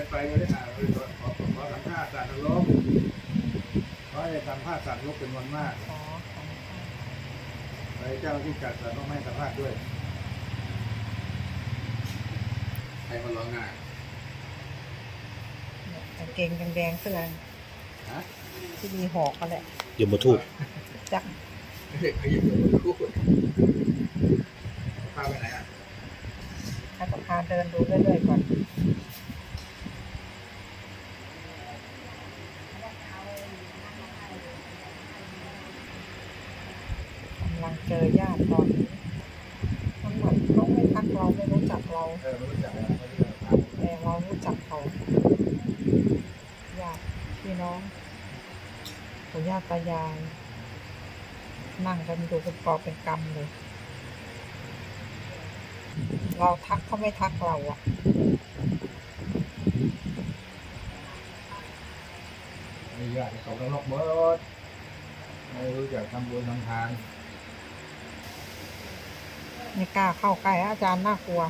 ยวเลยเดินไปก็ได้อ่านเลยขอขอขอสัมภาษณ์สัตว์นรกขอให้สัมภาษณ์สัตว์นรกเป็นวันมากขอสัมภาษณ์ไปเจ้าที่จัดสัตว์ต้องให้สัมภาษณ์ด้วยใครมาร้องหน้าเนี่ยกางเกงแดงๆเสื้อฮะที่มีหอกกันแหละยมทูตจักเด็กเขาอยู่กับมือคู่พาไปไหนอะให้ประพาเดินดูเรื่อยๆก่อนกำลังเจอญาติตอนนี้มันเหมือนเขาไม่ทักเราไม่รู้จักเรา เออไม่รู้จักอะไรไม่รู้จักถาม แต่เรารู้จักเขาญาติพี่น้องปู่ย่าตายาย นั่งกันดูเป็นกอบเป็นกำเลย เราทักเขาไม่ทักเราอะมีญาติเขาต้องลอกเบิดไม่รู้จักทำบุญทำทานไม่กล้าเข้าใกล้อาจารย์น่ากลัว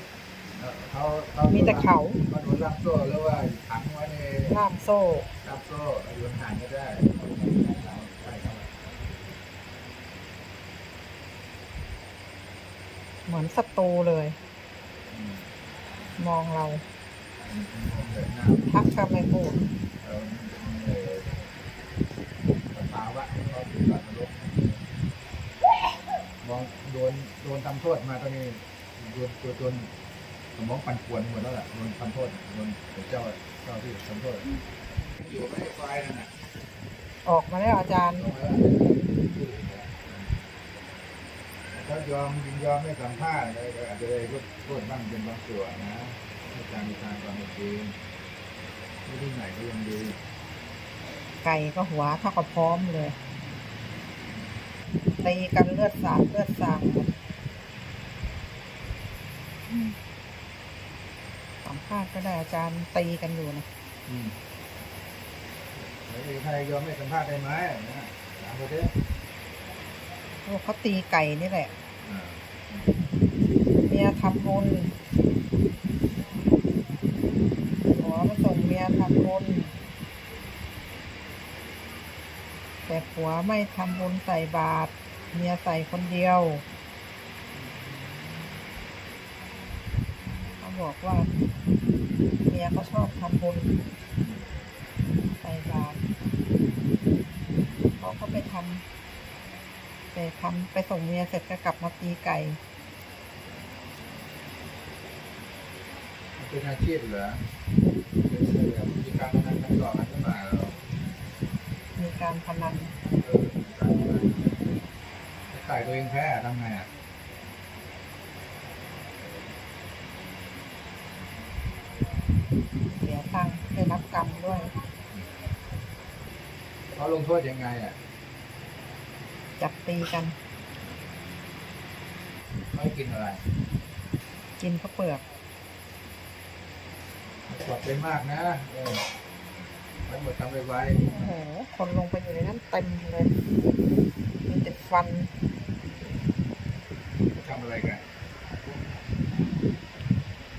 เขาเขามีแต่เขาเขาโดนล่ามโซ่แล้วว่าขังไว้ในล่ามโซ่ล่ามโซ่โยนห่างก็ได้ใช่ครับเหมือนศัตรูเลยอืมมองเราอืมเดินหน้าทักก็ไม่พูดเออเออสภาวะของเขาคือสัตว์นรกมองโดนโดนทำโทษมาตอนนี้โดนตัวจน สมองปั่นป่วนหมดแล้วแหละโดนทำโทษโดนเจ้าเจ้าที่ทำโทษอยู่ไม่ได้ไฟนั่นน่ะออกมาแล้วอาจารย์ ลงมาแล้วถ้ายอมยินยอมไม่สัมภาษณ์เลยก็อาจจะได้ลดโทษบ้างเป็นบางส่วนนะให้การมีทางความเป็นจริงไม่ที่ไหนก็ยังดีไก่ก็หัวเท่ากับพร้อมเลยตีกันเลือดสาดเลือดสาดหมดอืม สัมภาษณ์ก็ได้อาจารย์ตีกันอยู่นะอืมแล้วใครยอมไม่สัมภาษณ์ได้ไหมนะถามเขาดิโอ้เขาตีไก่นี่แหละ อ่าเมียทำบุญหัวมาส่งเมียทำบุญแต่ผัวไม่ทำบุญใส่บาตรเมียใส่คนเดียว เขาบอกว่า เมียเขาชอบทำบุญใส่บาตรเขาก็ไปทำไปทำไปส่งเมียเสร็จก็กลับมาตีไก่มันเป็นอาชีพเหรอเป็นเรื่องมีการพนันกันก่อนกันหรือเปล่ามีการพนันเออมีการพนันถ้าไก่ตัวเองแพ้ทำไงอะ เสียตังค์ได้รับกรรมด้วยเขาลงโทษยังไงอะจับตีกัน ไม่กินอะไรกินข้าวเปลือกกดไปมากนะเออไว้หมดทำไวโอ้โหคนลงไปอยู่ในนั้นเต็มเลยมีแต่ฟันๆทำอะไรกัน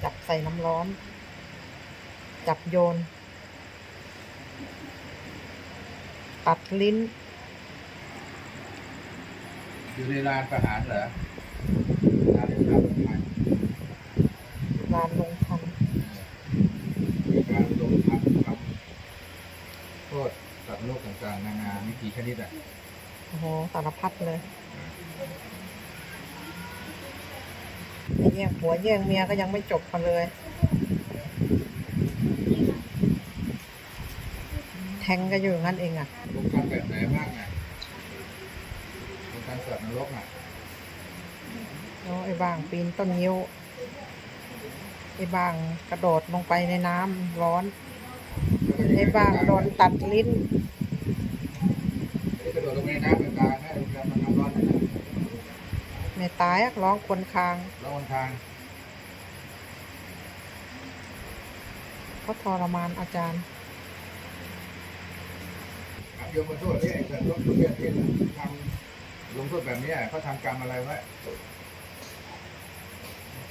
จับใส่น้ำร้อน จับโยนตัดลิ้น อยู่ในลานประหารเหรอลานประหารประหารลานลงทันมีการลงทันทำโทษสัตว์โลกต่างๆนานามีกี่ชนิดอะโอ้โหสารพัดเลยไอ้แย่งผัวแย่งเมียก็ยังไม่จบกันเลย แทงกันอยู่อย่างนั้นเองอะลงทันแบบไหนบ้างอะลงทันสัตว์นรกอะโอ้ไอ้บางปีนต้นยิ้วไอ้บางกระโดดลงไปในน้ำร้อน ไอ้บางโดนตัดลิ้นไอ้กระโดดลงในน้ำเป็นกลางนะเป็นการมันน้ำร้อนนะไม่ตายอะร้องควนคางแล้วบนทางเขาทรมานอาจารย์ โยมมาโทษที่ไอ้สัตว์โลกประเภทที่ทำลงโทษแบบนี้เขาทำกรรมอะไรไว้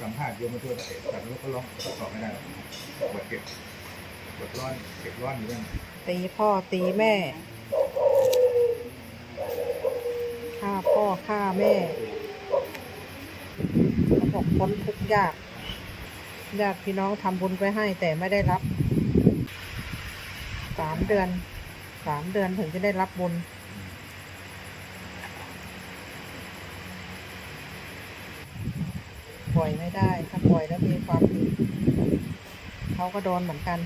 สัมภาษณ์โยมมาทั่วเอกแต่ลูกก็ร้องตอบไม่ได้หรอกปวดเก็บปวดร้อนเก็บร้อนอยู่นั่นตีพ่อตีแม่ฆ่าพ่อฆ่าแม่เขาบอกพ้นทุกยากญาติพี่น้องทำบุญไปให้แต่ไม่ได้รับสามเดือน สามเดือนถึงจะได้รับบุญปล่อยไม่ได้ถ้าปล่อยแล้วมีความผิดเขาก็โดนเหมือนกัน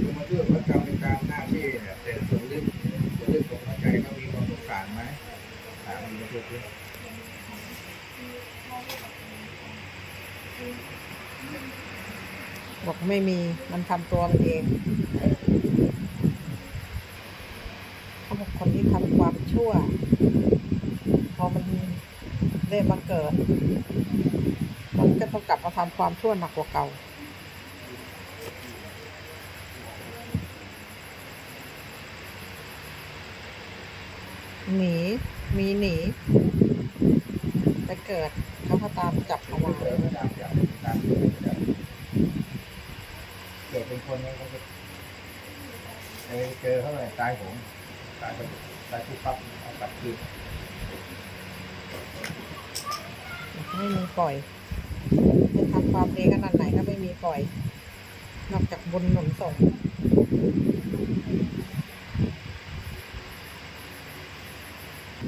โยมมาทั่วพระกรรมเป็นการหน้าที่เนี่ยแต่ส่วนลึกส่วนลึกของหัวใจเขามีความสงสารไหมถามโยมมาทั่วด้วยบอกไม่มีมันทำตัวมันเอง เขาบอกคนที่ทำความ ชั่ว พอมันได้มาเกิด มันก็ต้องกลับมาทำความชั่วหนักกว่าเก่าหนีมีหนีไปเกิดเขาก็ตามจับเอามาเกิดไม่ตาเกิดเป็นคนเนี่ยเขาจะไปเจอเขาเลยตายโหงตายแบ บตายปุ๊บปั๊บเอากลับคืนไม่มีปล่อยจะทำความดีขนาดไหนก็ไม่มีปล่อย นอกจากบุญหนุนส่ง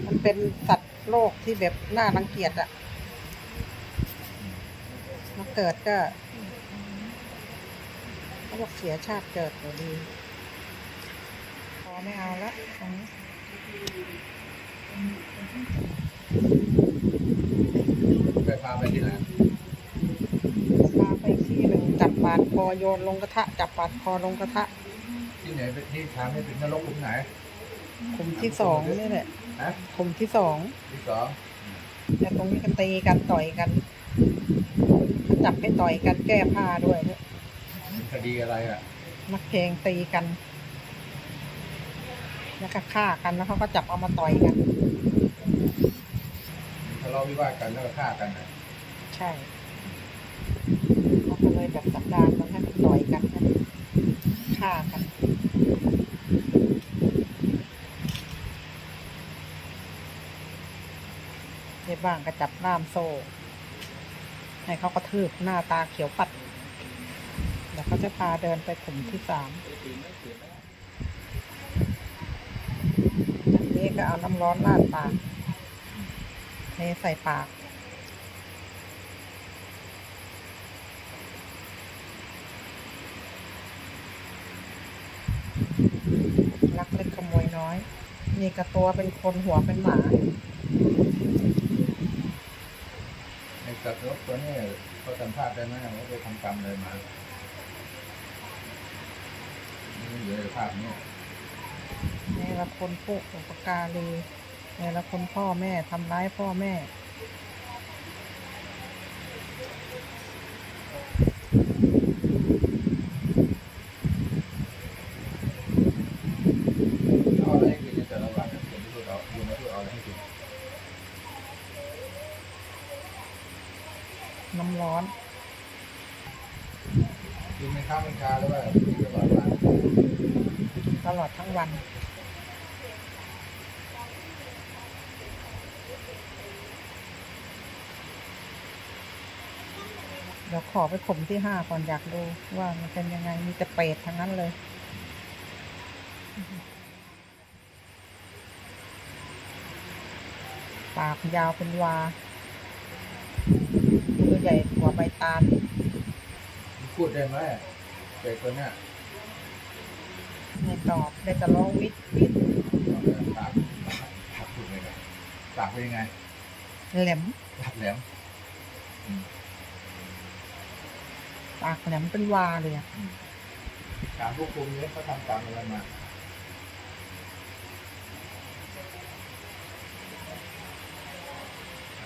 มันเป็นสัตว์โลกที่แบบน่ารังเกียจอะมาเกิดก็เขาบอกเสียชาติเกิดเดี๋ยวดี พอไม่เอาละตรงนี้ เคยพาไปที่ไหนพาไปที่หนึ่งจับบาดคอโยนลงกระทะ จับบาดคอลงกระทะ ที่ไหนเป็นที่ทางให้เป็นนรกขุมไหนขุมที่สองนี่แหละฮะขุมที่สองที่สองแต่ตรงนี้ก็ตีกันต่อยกันจับให้ต่อยกันแก้ผ้าด้วยเนี่ยเป็นคดีอะไรอะนักเพลงตีกัน แล้วก็ฆ่ากันแล้วเขาก็จับเอามาต่อยกันทะเลาะวิวาทกันแล้วก็ฆ่ากันอะใช่เขาก็เลยแบบสัปดาห์มันให้มันต่อยกันนะฆ่ากันในบ้างก็จับล่ามโซ่ให้เขากระทืบหน้าตาเขียวปัด แล้วเขาจะพาเดินไปกลุ่มที่สามอันนี้ ก็เอาน้ำร้อนราดปากเทใส่ปากลักเล็กขโมยน้อยนี่กระตัวเป็นคนหัวเป็นหมาในสัตว์นรกตัวนี้เขาสัมภาษณ์ได้ไหมว่าไปทำกรรมอะไรมานี่อยู่ในภาพนี้ ละคนพวกอุปการีในละคนพ่อแม่ทำร้ายพ่อแม่ เอาอะไรให้กินในแต่ละวันเนี่ยผมพูดเอาอยู่มาพูดเอาอะไรให้กิน น้ำร้อน กินในข้าวเป็นชาหรือว่ากินตลอดวัน ตลอดทั้งวัน เดี๋ยวขอไปข่มที่ห้าก่อนอยากดูว่ามันเป็นยังไงมีแต่เปรตทั้งนั้นเลย ปากยาวเป็นวาตัวใหญ่กว่าใบตาลพูดได้ไหมเด็กตัวเนี้ยไม่ตอบได้แต่ร้องวิทวิทปากปากพูดไงกันปากเป็นยังไงแหลมปากแหลม ปากแหลมเป็นวาเลยอะถามผู้คุมเนี่ยเขาทำกรรมอะไรมา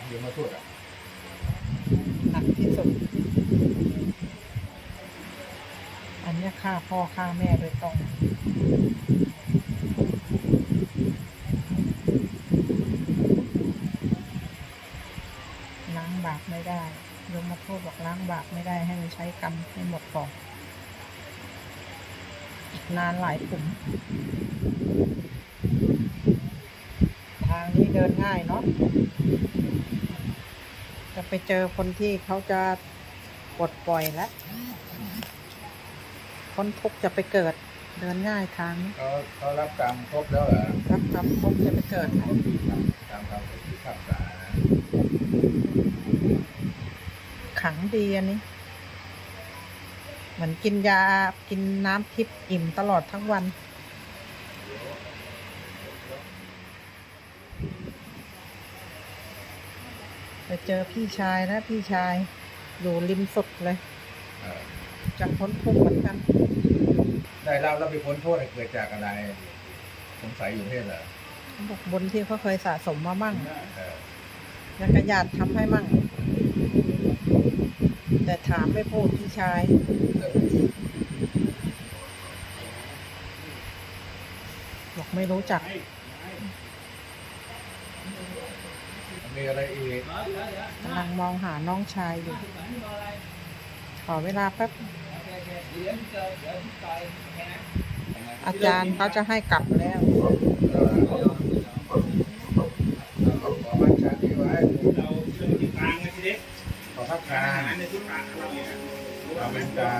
เดี๋ยวมาพูดอะหนักที่สุด อันเนี้ยฆ่าพ่อฆ่าแม่โดยตรงล้างบาปไม่ได้ ยมมาพูดบอกล้างบาปไม่ได้ให้มันใช้กรรมให้หมดก่อนอีกนานหลายขุมทางนี้เดินง่ายเนาะจะไปเจอคนที่เขาจะปลดปล่อยแล้วพ้นทุกข์จะไปเกิด เดินง่ายทางนี้เขาเขารับกรรมครบแล้วเหรอรับกรรมทุกข์จะไปเกิดครบที่ทำตามคำที่ขับษา ขังดีอันนี้ เหมือนกินยากินน้ำทิพย์อิ่มตลอดทั้งวัน ไปเจอพี่ชายนะ พี่ชายอยู่ริมสุดเลยเออจะพ้นทุกข์เหมือนกัน ได้รับแล้วไปพ้นโทษเกิดจากอะไร สงสัยอยู่เพศเหรอเขาบอกบุญที่เขาเคยสะสมมามั่งเออแล้วก็ญาติทำให้มั่ง แต่ถามไม่พูดพี่ชาย บอกไม่รู้จัก มีอะไรอีกกำลังมองหาน้องชายอยู่ ขอเวลาแป๊บ อาจารย์เขาจะให้กลับแล้ว ขอบัญชาที่ไว้เราเชื่อที่กลางไงทีเด็ก ขอพักกางในที่กลางเราเนี่ยขอเป็นกลา